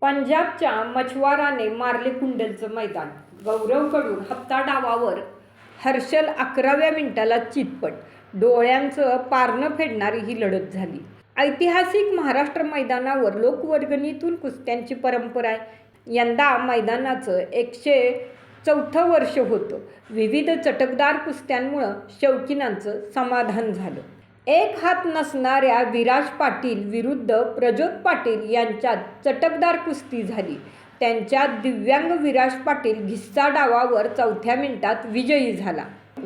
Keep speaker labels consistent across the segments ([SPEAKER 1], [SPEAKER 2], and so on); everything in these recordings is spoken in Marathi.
[SPEAKER 1] पंजाबच्या मछवाराने मारले कुंडलचं मैदान. गौरवकडून हप्ता डावावर हर्षल अकराव्या मिनिटाला चितपट. डोळ्यांचं पारणं फेडणारी ही लढत झाली. ऐतिहासिक महाराष्ट्र मैदानावर लोकवर्गणीतून कुस्त्यांची परंपरा आहे. यंदा मैदानाचं एकशे चौथं वर्ष होतं. विविध चटकदार कुस्त्यांमुळं शौकीनांचं समाधान झालं. एक हात नसणाऱ्या विराज पाटील विरुद्ध प्रज्योत पाटील यांच्यात चटकदार कुस्ती झाली. त्यांच्यात दिव्यांग विराज पाटील घिस्सा डावावर चौथ्या मिनिटात विजयी झाला.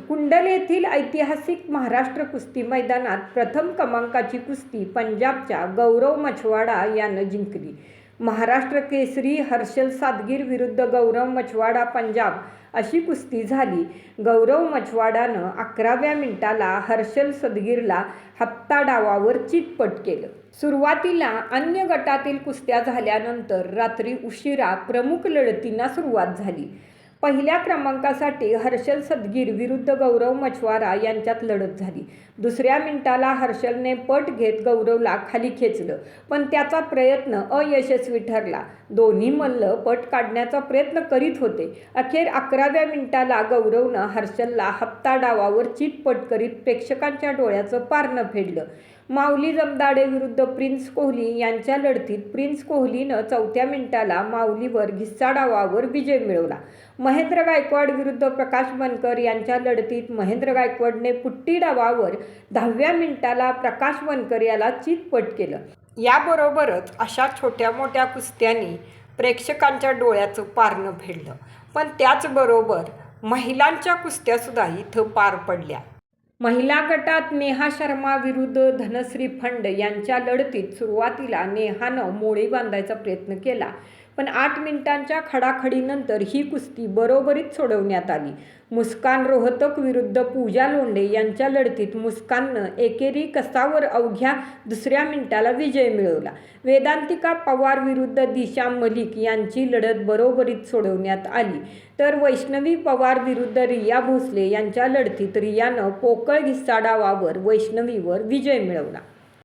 [SPEAKER 1] कुंडल येथील ऐतिहासिक महाराष्ट्र कुस्ती मैदानात प्रथम क्रमांकाची कुस्ती पंजाबच्या गौरव मछवाडा यानं जिंकली. महाराष्ट्र केसरी हर्षल सादगीर विरुद्ध गौरव मछवाडा पंजाब अशी कुस्ती झाली. गौरव मछवाडानं अकराव्या मिनिटाला हर्षल सदगीरला हप्ता डावावर चितपट केलं. सुरुवातीला अन्य गटातील कुस्त्या झाल्यानंतर रात्री उशिरा प्रमुख लढतींना सुरुवात झाली. पहिल्या क्रमांकासाठी हर्षल सदगीर विरुद्ध गौरव मछवारा यांच्यात लढत झाली. दुसऱ्या मिनिटाला हर्षलने पट घेत गौरवला खाली खेचलं पण त्याचा प्रयत्न अयशस्वी ठरला. दोन्ही मल्ल पट काढण्याचा प्रयत्न करीत होते. अखेर अकराव्या मिनिटाला गौरवनं हर्षलला हप्ता डावावर चितपट करीत प्रेक्षकांच्या डोळ्याचं पारणं फेडलं. माऊली जमदाडे विरुद्ध प्रिन्स कोहली यांच्या लढतीत प्रिन्स कोहलीनं चौथ्या मिनिटाला माऊलीवर घिस्सा डावावर विजय मिळवला. महेंद्र गायकवाड विरुद्ध प्रकाश बनकर यांच्या लढतीत महेंद्र गायकवाडने पुट्टी डावावर दहाव्या मिनिटाला प्रकाश बनकर याला चितपट केलं. याबरोबरच अशा छोट्या मोठ्या कुस्त्यांनी प्रेक्षकांच्या डोळ्याचं पारणं फेडलं. पण त्याचबरोबर महिलांच्या कुस्त्यासुद्धा इथं पार पडल्या. महिला गटात नेहा शर्मा विरुद्ध धनश्री फंड यांच्या लढतीत सुरुवातीला नेहानं मोळी बांधायचा प्रयत्न केला. पण आठ मिनिटांच्या खडाखडीनंतर ही कुस्ती बरोबरीत सोडवण्यात आली. मुस्कान रोहतक विरुद्ध पूजा लोंढे यांच्या लढतीत मुस्काननं एकेरी कसावर अवघ्या दुसऱ्या मिनिटाला विजय मिळवला. वेदांतिका पवार विरुद्ध दिशा मलिक यांची लढत बरोबरीत सोडवण्यात आली. तर वैष्णवी पवार विरुद्ध रिया भोसले यांच्या लढतीत रियानं पोकळ घिस्सा डावावर वैष्णवीवर विजय मिळवला.